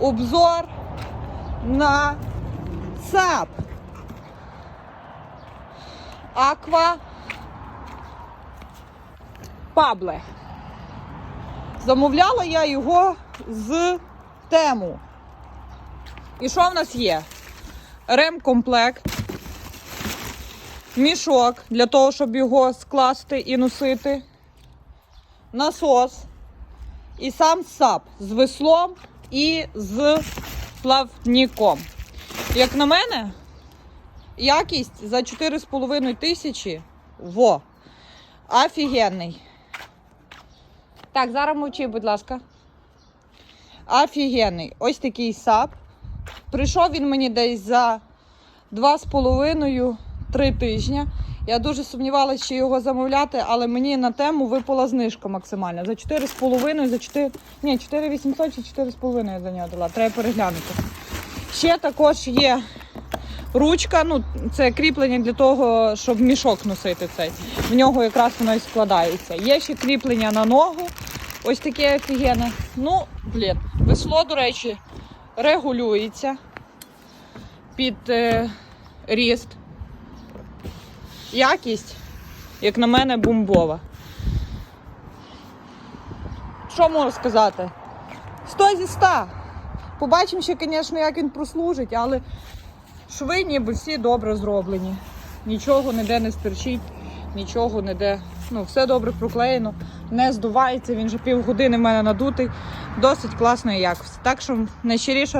Обзор на ЦАП. Аква Пабле. Замовляла я його з тему. І що в нас є? Ремкомплект, мішок для того, щоб його скласти і носити, насос і сам сап з веслом і з плавником. Як на мене, якість за 4,5 тисячі во. Офігенний. Так, зараз мовчи, будь ласка. Офігенний. Ось такий сап. Прийшов він мені десь за 2,5-3 тижні. Я дуже сумнівалася, чи його замовляти, але мені на тему випала знижка максимальна. За 4,5, за 4. Ні, 4,800 чи 4,5 я за нього дала. Треба переглянути. Ще також є ручка, ну це кріплення для того, щоб мішок носити цей. В нього якраз воно і складається. Є ще кріплення на ногу. Ось таке офігенне. Ну, блін, весло, до речі, регулюється під е, ріст. Якість, як на мене, бомбова. Що можу сказати? 100 зі 100. Побачимо ще, звісно, як він прослужить, але шви ніби всі добре зроблені. Нічого ніде не стерчить, нічого ніде. Ну, все добре проклеєно, не здувається, він вже півгодини в мене надутий. Досить класної якості. Так що найщиріша